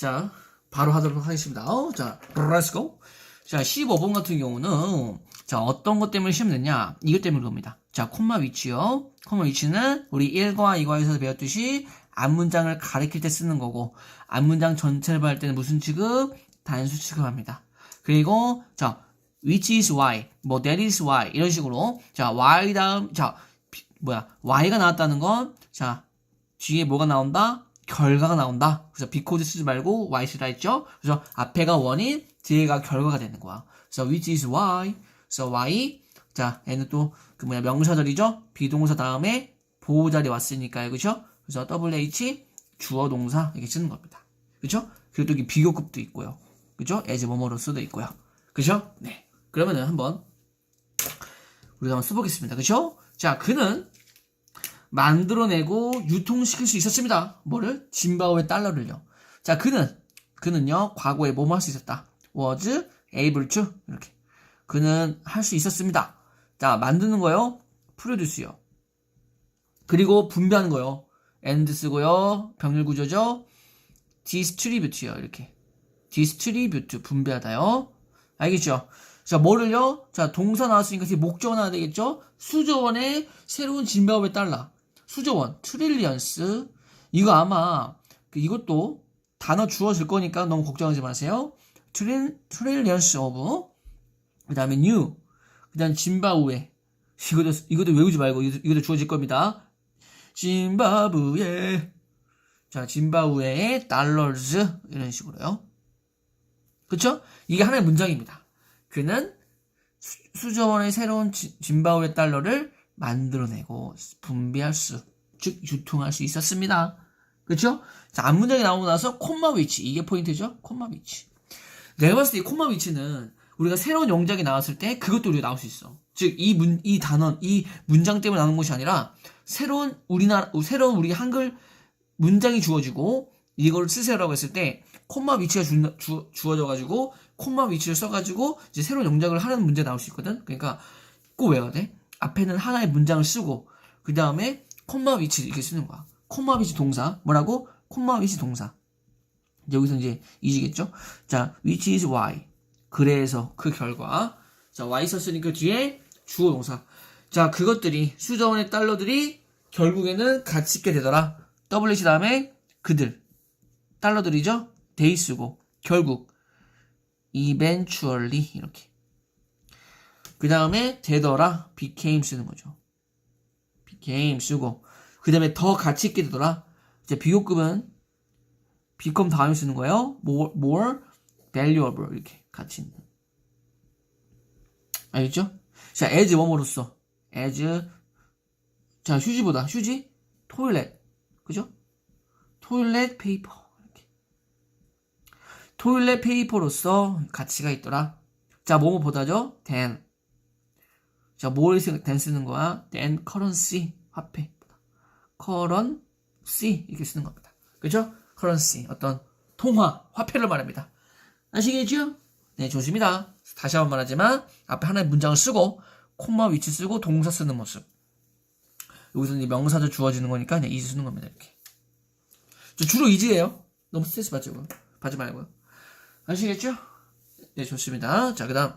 자, 바로 하도록 하겠습니다. 어, 자, let's go. 자, 15번 같은 경우는 자, 어떤 것 때문에 시험 냈냐? 이것 때문에 그럽니다. 자, 콤마 위치요. 콤마 위치는 우리 1과 2과에서 배웠듯이 앞문장을 가리킬 때 쓰는 거고 앞문장 전체를 볼 때는 무슨 취급? 단수 취급합니다. 그리고 자, which is why, 뭐 that is why 이런 식으로 자, why 다음 자, 비- 뭐야? y가 나왔다는 건 자, 뒤에 뭐가 나온다? 결과가 나온다. 그래서 because 쓰지 말고 why 쓰라 했죠? 그래서 앞에가 원인, 뒤에가 결과가 되는 거야. 그래서 which is why. 그래서 why. 자, 얘는 또 그 뭐야 명사절이죠? 비동사 다음에 보호자리 왔으니까요. 그죠? 그래서 WH 주어 동사 이렇게 쓰는 겁니다. 그죠? 그리고 또 이게 비교급도 있고요. 그죠? as 뭐뭐로서도 있고요. 그죠? 네. 그러면은 한번 우리가 한번 써보겠습니다. 그죠? 자, 그는 만들어내고 유통시킬 수 있었습니다. 뭐를? 짐바브웨 달러를요. 자, 그는 그는요 과거에 뭐뭐 할 수 있었다. was able to 이렇게 그는 할 수 있었습니다. 자, 만드는 거요. 프로듀스요. 그리고 분배하는 거요. and 쓰고요. 병렬 구조죠. distribute요. 이렇게 distribute 분배하다요. 알겠죠? 자, 뭐를요? 자, 동사 나왔으니까 목적어 나와야 되겠죠? 수조원의 새로운 짐바브웨 달러. 수조원, 트릴리언스. 이거 아마, 그 이것도 단어 주어질 거니까 너무 걱정하지 마세요. 트릴, 트릴리언스 오브. 그 다음에 뉴. 그 다음 짐바브웨. 이것도, 이것도 외우지 말고, 이것도, 주어질 겁니다. 짐바브웨. 자, 짐바브웨의 달러즈. 이런 식으로요. 그쵸? 이게 하나의 문장입니다. 그는 수, 수저원의 새로운 지- 짐바브웨 달러를 만들어내고 분배할 수, 즉 유통할 수 있었습니다. 그쵸? 자, 앞문장이 나오고 나서 콤마 위치 이게 포인트죠? 콤마 위치. 내가 봤을 때 이 콤마 위치는 우리가 새로운 영작이 나왔을 때 그것도 우리가 나올 수 있어. 즉 이 문 이 단원 이 문장 때문에 나오는 것이 아니라 새로운 우리나라 새로운 우리 한글 문장이 주어지고 이걸 쓰세요라고 했을 때 콤마 위치가 주, 주, 주어져 가지고 콤마 위치를 써 가지고 이제 새로운 영작을 하는 문제 나올 수 있거든. 그러니까 꼭 외워야 돼. 앞에는 하나의 문장을 쓰고 그 다음에 콤마 위치 이렇게 쓰는 거야. 콤마 위치 동사 뭐라고? 콤마 위치 동사. 여기서 이제 이지겠죠? 자, which is why. 그래서 그 결과. 자, why 썼으니까 뒤에 주어 동사. 자, 그것들이 수저원의 달러들이 결국에는 가치 있게 되더라. WH 다음에 그들. 달러들이죠? they 쓰고 결국 eventually 이렇게. 그 다음에 되더라 became 쓰는 거죠. became 쓰고 그 다음에 더 가치 있게 되더라. 이제 비교급은 become 다음에 쓰는 거예요. more, more valuable 이렇게 가치 있는. 알겠죠? 자, as 뭐뭐로써 as 자 휴지보다 휴지 토일렛 그죠? 토일렛 페이퍼 이렇게 토일렛 페이퍼로서 가치가 있더라. 자 뭐뭐보다죠? than 자, 뭘 쓰, than 쓰는 거야? than currency, 화폐. currency, 이렇게 쓰는 겁니다. 그죠? currency, 어떤 통화, 화폐를 말합니다. 아시겠죠? 네, 좋습니다. 다시 한 번 말하지만, 앞에 하나의 문장을 쓰고, 콤마 위치 쓰고, 동사 쓰는 모습. 여기서 이제 명사도 주어지는 거니까, 그냥 이지 쓰는 겁니다, 이렇게. 저 주로 이지예요. 너무 스트레스 받지, 고 받지 말고요. 아시겠죠? 네, 좋습니다. 자, 그 다음.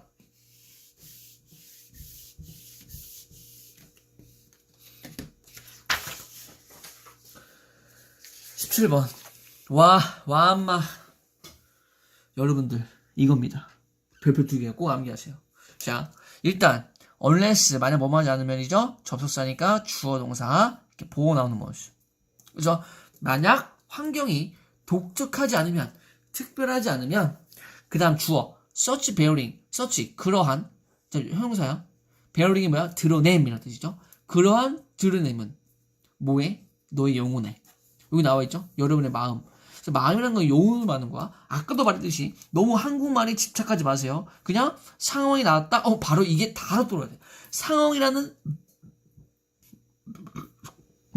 17번. 와, 와엄마. 여러분들, 이겁니다. 별표 두 개 꼭 암기하세요. 자, 일단, unless, 만약 뭐뭐 하지 않으면이죠? 접속사니까 주어 동사, 이렇게 보호 나오는 모습. 그죠? 만약 환경이 독특하지 않으면, 특별하지 않으면, 그 다음 주어, such bearing, such, 그러한, 자, 형용사야. bearing이 뭐야? 드러냄이라는 뜻이죠. 그러한 드러냄은, 뭐에? 너의 영혼에. 여기 나와 있죠? 여러분의 마음. 그래서 마음이라는 건 영혼을 말하는 거야. 아까도 말했듯이 너무 한국말에 집착하지 마세요. 그냥 상황이 나왔다. 어 바로 이게 다 알아들어야 돼. 상황이라는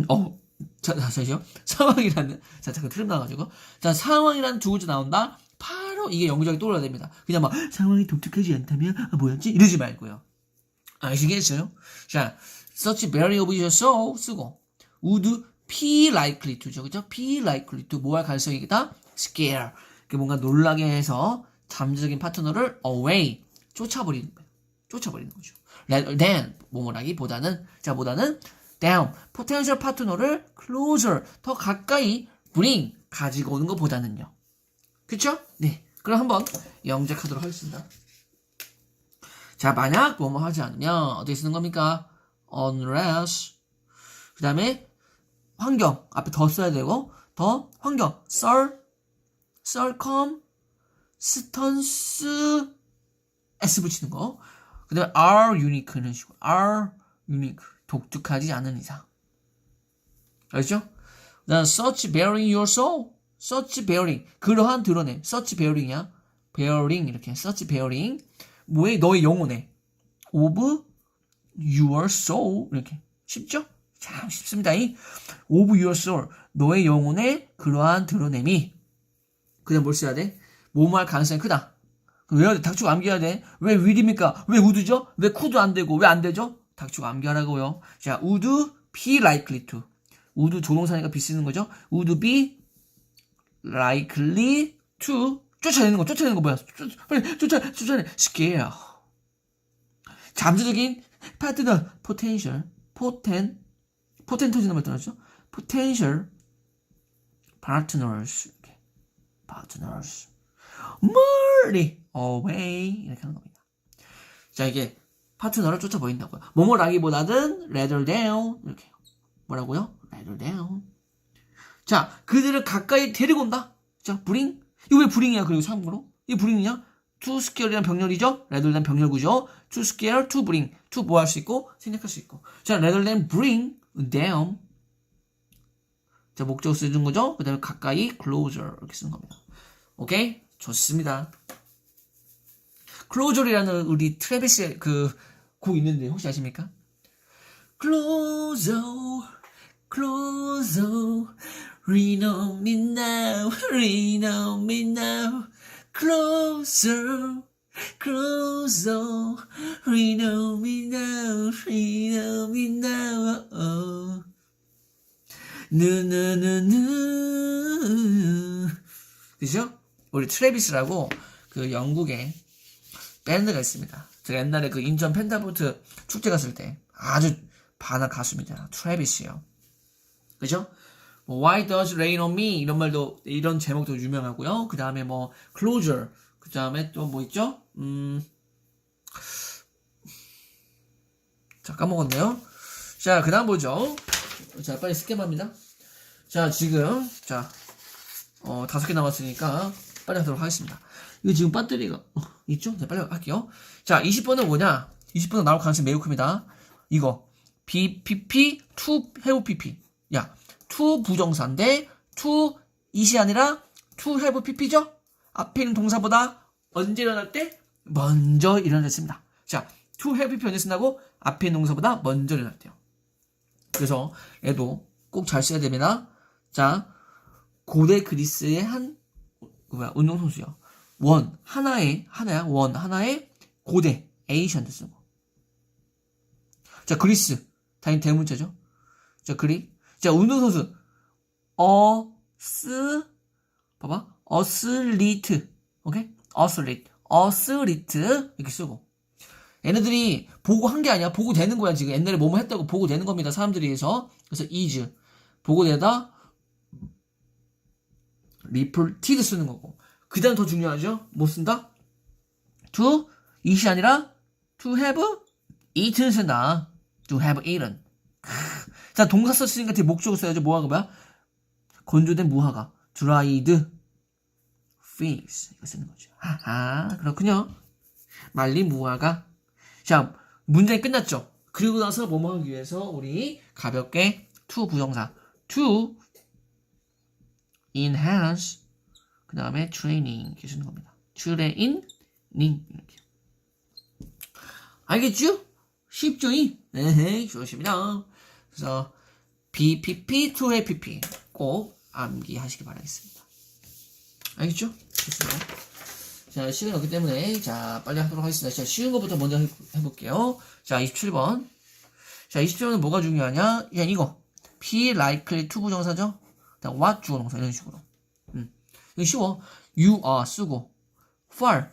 어 자, 자, 잠시요. 상황이라는 자 잠깐 틀림 나가지고 자 상황이라는 두 글자 나온다. 바로 이게 영적이 떠올라야 됩니다. 그냥 막 상황이 독특하지 않다면 아, 뭐였지 이러지 말고요. 아시겠어요? 자, such of your soul 쓰고 would be likely to죠. 그죠? be likely to 뭐 할 가능성이 있다? scare. 그 뭔가 놀라게 해서 잠재적인 파트너를 away 쫓아버리는 거예요. 쫓아버리는 거죠. than 뭐뭐라기보다는 자 보다는 down 포텐셜 파트너를 closer 더 가까이 bring 가지고 오는 것보다는요. 그쵸? 네. 그럼 한번 영작하도록 하겠습니다. 자, 만약 뭐뭐 하지 않으면 어떻게 쓰는 겁니까? unless 그 다음에 환경 앞에 더 써야 되고 더 환경 썰 썰컴 스턴스 s 붙이는 거. 그 다음에 are unique 이런 식으로 are unique 독특하지 않은 이상. 알죠? 그 다음 such bearing your soul such bearing 그러한 드러냄 such bearing이야 bearing 이렇게 such bearing 뭐의 너의 영혼에 of your soul 이렇게 쉽죠? 참 쉽습니다. 이 of your soul 너의 영혼에 그러한 드러냄이 그냥 뭘 써야 돼? 뭐뭐할 가능성이 크다. 외워야 돼. 닥치고 암기해야 돼. 왜 will입니까? 왜 would죠? 왜 could 안 되고 왜 안 되죠? 닥치고 암기하라고요. 자, would be likely to. would 조동사니까 be 쓰는 거죠. would be likely to 쫓아내는 거, 쫓아내는 거 뭐야? 쫓, 쫓아, 쫓아내. scare. 잠재적인 파트너, potential, potent, potent 터지는 말 들었죠? potential partners, partners. 멀리 away 이렇게 하는 겁니다. 자 이게 파트너를 쫓아 보인다고요. 뭐뭐라기보다는 rather than 이렇게 뭐라고요? rather than 자 그들을 가까이 데리고 온다. 자 bring 이거 왜 bring이야? 그리고 참고로 이 bring이냐? to scare이란 병렬이죠. rather than 병렬구죠. to scare, to bring, to 뭐 할 수 있고 생략할 수 있고 자 rather than bring them 자 목적 쓰는 거죠. 그 다음에 가까이 closer 이렇게 쓰는 겁니다. 오케이? 좋습니다. 클로저이라는 우리 트래비스의 그곡 있는데 혹시 아십니까? Closer, closer, lean on me now, lean on me now, closer, closer, lean on me now, lean on me now, oh. 느느느느 그죠? 우리 트래비스라고 그 영국의 밴드가 있습니다. 제가 옛날에 그 인천 펜타포트 축제 갔을 때 아주 반한 가수입니다. 트래비스요. 그죠? 뭐 Why does rain on me 이런 말도 이런 제목도 유명하고요. 그 다음에 뭐 Closure 그 다음에 또 뭐 있죠? 음, 자 까먹었네요. 자 그 다음 보죠. 자 빨리 스캔합니다. 자 지금 자 어, 다섯 개 남았으니까 빨리 하도록 하겠습니다. 이거 지금 배터리가 어, 있죠? 자, 빨리 할게요. 자, 20번은 뭐냐? 20번은 나올 가능성이 매우 큽니다. 이거 BPP, to have PP. 야, to 부정사인데 to 이시 아니라 to have PP죠? 앞에 있는 동사보다 언제 일어날 때? 먼저 일어났습니다. 자, to have PP 언제 쓴다고? 앞에 있는 동사보다 먼저 일어날 때요. 그래서 얘도 꼭 잘 써야 됩니다. 자, 고대 그리스의 한 뭐야 운동선수요. 원 하나의 하나야 원 하나의 고대 에이션트 쓰고. 자 그리스 당연히 대문자죠. 자 그리 자 운동선수 어 스 봐봐 어슬리트. 오케이? 어슬리트. 어슬리트. 이렇게 쓰고. 얘네들이 보고 한 게 아니야. 보고 되는 거야 지금. 옛날에 뭐뭐 했다고 보고 되는 겁니다 사람들이 해서. 그래서 is. 보고 되다 리플티드 쓰는 거고. 그 다음 더 중요하죠? 뭐 쓴다? to eat이 아니라 to have eaten 쓴다. to have eaten. 자 동사 썼으니까 뒤에 목적을 써야죠. 뭐하가 뭐야? 건조된 무화과. dried figs 이거 쓰는 거죠 하하 그렇군요 말린 무화과 자 문장이 끝났죠 그리고 나서 뭐뭐 하기 위해서 우리 가볍게 to 부정사 to enhance 그 다음에 training 쓰는 겁니다. training 이렇게 알겠죠? 쉽죠? 네, 좋습니다. 그래서 BPP, 2APP 꼭 암기하시기 바라겠습니다. 알겠죠? 좋습니다. 자, 시간이 없기 때문에 자 빨리 하도록 하겠습니다. 자, 쉬운 것부터 먼저 해, 해볼게요. 자, 27번. 자, 27번은 뭐가 중요하냐? 그냥 이거. Be likely to 부정사죠? what 주어 동사 이런 식으로. 음. 이거 쉬워. you are 쓰고 far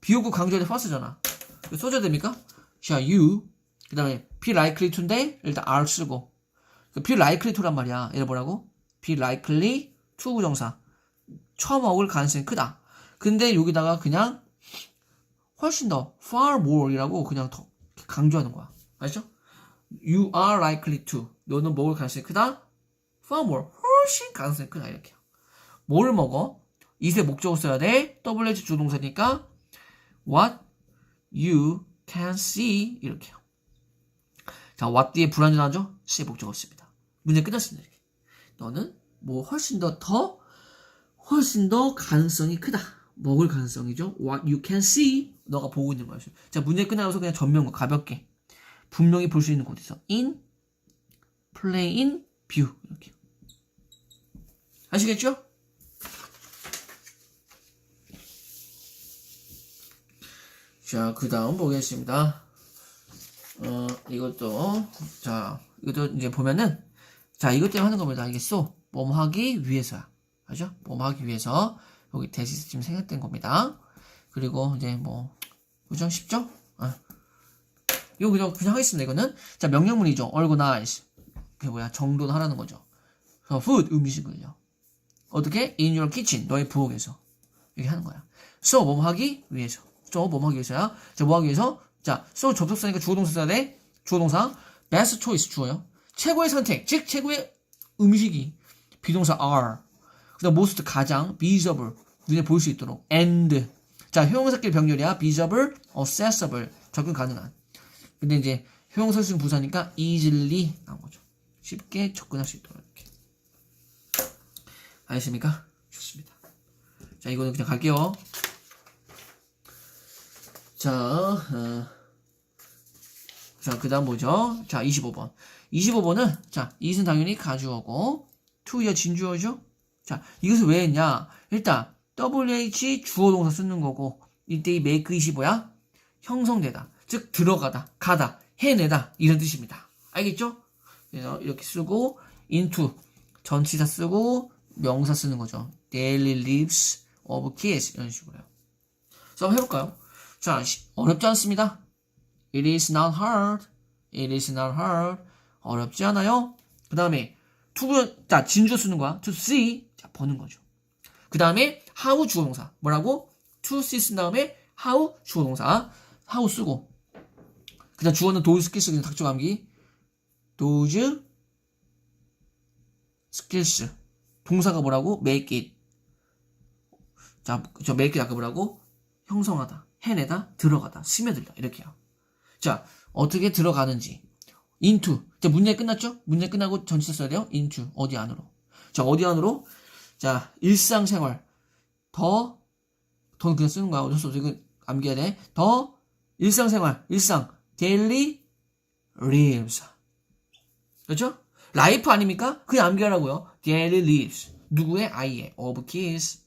비오고 강조할 때 far쓰잖아. 써줘야 됩니까? 자, you 그 다음에 be likely to인데 일단 are 쓰고 be likely to란 말이야. 얘를 뭐라고? be likely to 부정사 처먹을 가능성이 크다. 근데 여기다가 그냥 훨씬 더 far more이라고 그냥 더 강조하는 거야. 아시죠? You are likely to. 너는 먹을 가능성이 크다. far more. 훨씬 가능성이 크다. 이렇게. 뭘 먹어? 이세 목적어 써야 돼. WH 주동사니까 what you can see 이렇게요. 자, what 뒤에 불완전하죠? see 목적어 씁니다. 문제 끝났습니다. 이렇게. 너는 뭐 훨씬 더 더 훨씬 더 가능성이 크다. 먹을 가능성이죠. What you can see 너가 보고 있는 거였어요. 자 문제 끝나서 그냥 전면과 가볍게 분명히 볼 수 있는 곳에서 in, plain view 이렇게 아시겠죠? 자, 그 다음 보겠습니다. 어, 이것도, 자, 이것도 이제 보면은, 자, 이것 때문에 하는 겁니다. 알겠어? 뭐뭐 하기 위해서야. 알죠? 뭐뭐 하기 위해서, 여기 대시스 지금 생략된 겁니다. 그리고 이제 뭐, 그죠? 쉽죠? 아. 이거 그냥, 그냥 하겠습니다, 이거는. 자, 명령문이죠. organize. 그게 뭐야? 정돈 하라는 거죠. 그래서 food, 음식을요. 어떻게? in your kitchen. 너의 부엌에서. 이렇게 하는 거야. so, 뭐뭐 하기 위해서. so, 뭐뭐 하기 위해서야. 자, 뭐 하기 위해서? 자, so 접속사니까 주어동사 써야 돼. 주어동사. best choice 주어요. 최고의 선택. 즉, 최고의 음식이. 비동사 are. 그 다음 most 가장. visible. 눈에 보일 수 있도록. and. 자, 효용사끼리 병렬이야. visible, accessible. 접근 가능한. 근데 이제 효용사 쓰는 부사니까 easily 나온 거죠. 쉽게 접근할 수 있도록 이렇게. 알겠습니까? 좋습니다. 자, 이거는 그냥 갈게요. 자, 어, 자, 그 다음 뭐죠? 자, 25번. 25번은, 자, 이것은 당연히 가주어고, to야 진주어죠? 자, 이것을 왜 했냐? 일단, WH 주어 동사 쓰는 거고, 이때 이 make it이 뭐야? 형성되다. 즉, 들어가다, 가다, 해내다. 이런 뜻입니다. 알겠죠? 그래서 이렇게 쓰고, into, 전치사 쓰고, 명사 쓰는 거죠. daily lives of kids. 이런 식으로요. 한번 해볼까요? 자, 시- 어렵지 않습니다. It is not hard. It is not hard. 어렵지 않아요. 그 다음에 to 자 진주 쓰는 거야. To see 자 보는 거죠. 그 다음에 how 주어동사 뭐라고? To see 쓴 다음에 how 주어동사 how 쓰고 그 다음 주어는 those skills 그냥 닥쳐 감기 those skills 동사가 뭐라고? make it 자, 저 make it 아까 뭐라고? 형성하다, 해내다, 들어가다, 스며들다 이렇게요. 자, 어떻게 들어가는지 into. 자, 문제 끝났죠? 문제 끝나고 전치사 써야 돼요. into 어디 안으로. 자, 어디 안으로? 자, 일상생활 더 더는 그냥 쓰는 거야. 어쩔 수 없어. 이거 암기해야 돼. 더 일상생활, 일상 daily lives. 그렇죠? 라이프 아닙니까? 그냥 암기하라고요. daily lives. 누구의 아이의 of kids.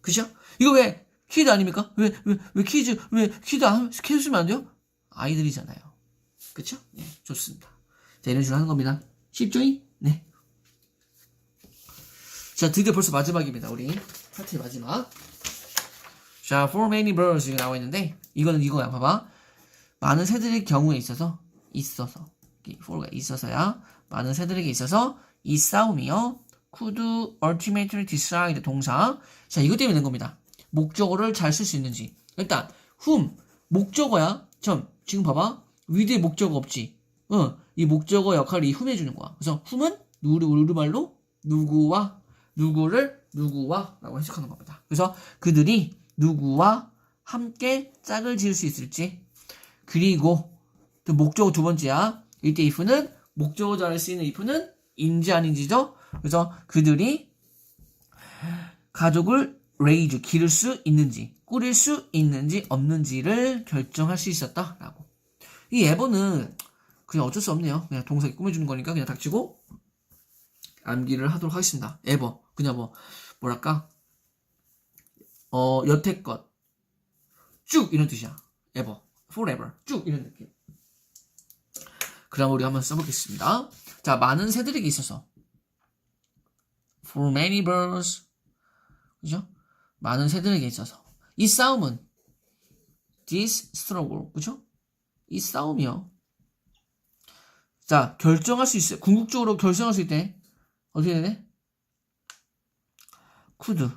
그죠? 이거 왜 키드 아닙니까? 왜 왜 왜 키즈 왜 키드 안 키드 쓰면 안 돼요? 아이들이잖아요. 그쵸? 네, 좋습니다. 자, 이런 식으로 하는 겁니다. 쉽죠? 네. 자, 드디어 벌써 마지막입니다. 우리 파트의 마지막. 자, for many birds 이거 나와 있는데 이거는 이거야. 봐봐. 많은 새들의 경우에 있어서 있어서 이 for가 있어서야 많은 새들에게 있어서 이 싸움이요. could ultimately decide 동사. 자, 이것 때문에 된 겁니다. 목적어를 잘 쓸 수 있는지. 일단 whom 목적어야. 참 지금 봐봐. 위드에 목적어 없지. 어, 이 목적어 역할을 이 whom 해주는 거야. 그래서 whom은 누구 우리말로 누구와 누구를 누구와 라고 해석하는 겁니다. 그래서 그들이 누구와 함께 짝을 지을 수 있을지. 그리고 또 목적어 두 번째야. 이때 if는 목적어 자를 쓰이는 if는 인지 아닌지죠. 그래서 그들이 가족을 raise 기를 수 있는지 꾸릴 수 있는지 없는지를 결정할 수 있었다라고. 이 에버는 그냥 어쩔 수 없네요. 그냥 동사에 꾸며주는 거니까 그냥 닥치고 암기를 하도록 하겠습니다. 에버 그냥 뭐 뭐랄까 어 여태껏 쭉 이런 뜻이야. ever, forever 쭉 이런 느낌. 그럼 우리 한번 써보겠습니다. 자 많은 새들에게 있어서 for many birds 그죠? 많은 새들에게 있어서 이 싸움은 this struggle 그죠? 이 싸움이요. 자 결정할 수 있어요. 궁극적으로 결정할 수 있대. 어떻게 되네? Could.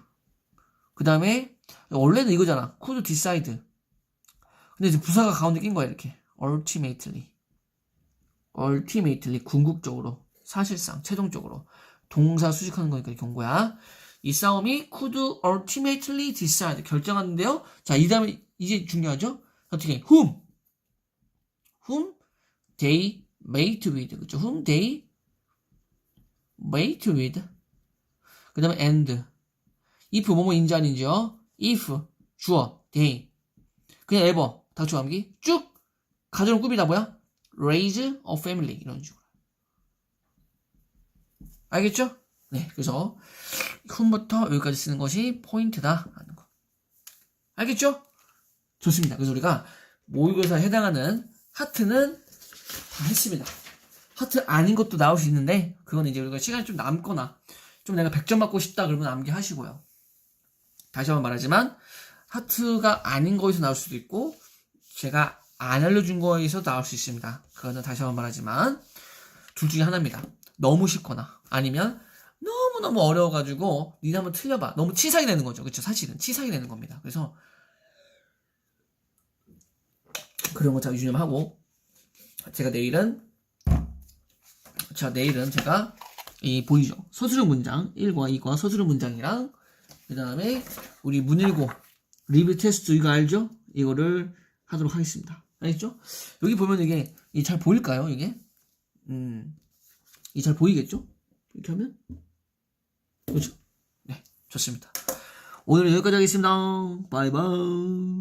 그 다음에 원래는 이거잖아. could decide. 근데 이제 부사가 가운데 낀 거야 이렇게. ultimately. ultimately 궁극적으로 사실상 최종적으로 동사 수식하는 거니까 거야. 이 싸움이 could ultimately decide 결정하는데요. 자, 이 다음에 이제 중요하죠. 어떻게 whom whom they mate with 그죠? whom they mate with 그 다음에 and if 뭐뭐 인지 아닌지요. if 주어 they 그냥 ever 다 주어함기. 쭉 가정을 꾸미다 뭐야? raise a family. 이런 식으로. 알겠죠? 네 그래서 whom부터 여기까지 쓰는 것이 포인트다. 하는 거. 알겠죠? 좋습니다. 그래서 우리가 모의고사에 해당하는 하트는 다 했습니다. 하트 아닌 것도 나올 수 있는데 그건 이제 우리가 시간이 좀 남거나 좀 내가 100점 받고 싶다 그러면 암기 하시고요 다시 한번 말하지만 하트가 아닌 거에서 나올 수도 있고 제가 안 알려준 거에서 나올 수 있습니다. 그거는 다시 한번 말하지만 둘 중에 하나입니다. 너무 쉽거나 아니면 너무너무 어려워가지고 니네 한번 틀려봐. 너무 치사하게 되는 거죠. 그쵸? 사실은 치사하게 되는 겁니다. 그래서 그런 거잘 유념하고 제가 내일은 자 내일은 제가 이 보이죠? 서술형 문장 1과 2과 서술형 문장이랑 그 다음에 우리 문일고 리뷰 테스트 이거 알죠? 이거를 하도록 하겠습니다. 알겠죠? 여기 보면 이게 이게 잘 보일까요? 이게 음, 이게 잘 보이겠죠? 이렇게 하면 그렇죠? 네, 좋습니다. 오늘은 여기까지 하겠습니다. 바이바이.